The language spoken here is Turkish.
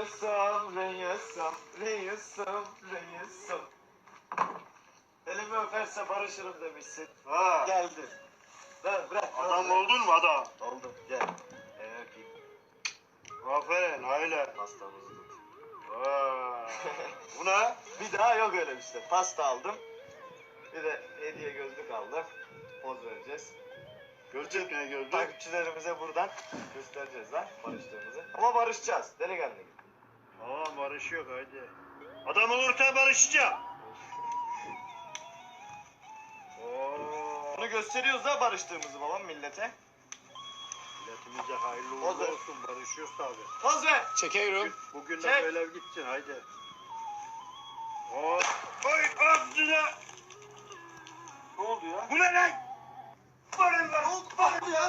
Reisam, reisam, reisam, reisam. Elimi öperse barışırım demişsin. Ha. Geldi. Ver bırak. Adam ver. oldun mu adam? Oldum gel. El öpeyim. Aferin aile. Pastamızı tut. Vay. Bu ne? Bir daha yok öyle bir şey. Pasta aldım. Bir de hediye gözlük aldım. Poz vereceğiz. Gözlük ne gözlük? Takipçilerimize buradan göstereceğiz lan barıştığımızı. Ama barışacağız. Delikanlı gibi. Barış yok haydi. Adam olursa barışacağım. Oo. Bunu gösteriyoruz da barıştığımızı babam millete. Milletimize hayırlı uğurlu Hazır. olsun barışıyoruz tabi. Poz ver. Çekiyorum. Bugün de Çek. böyle gitsin haydi. Oo. Oy ağzına. Ne oldu ya? Bu ne lan? Bu ne lan? Ne oldu ya?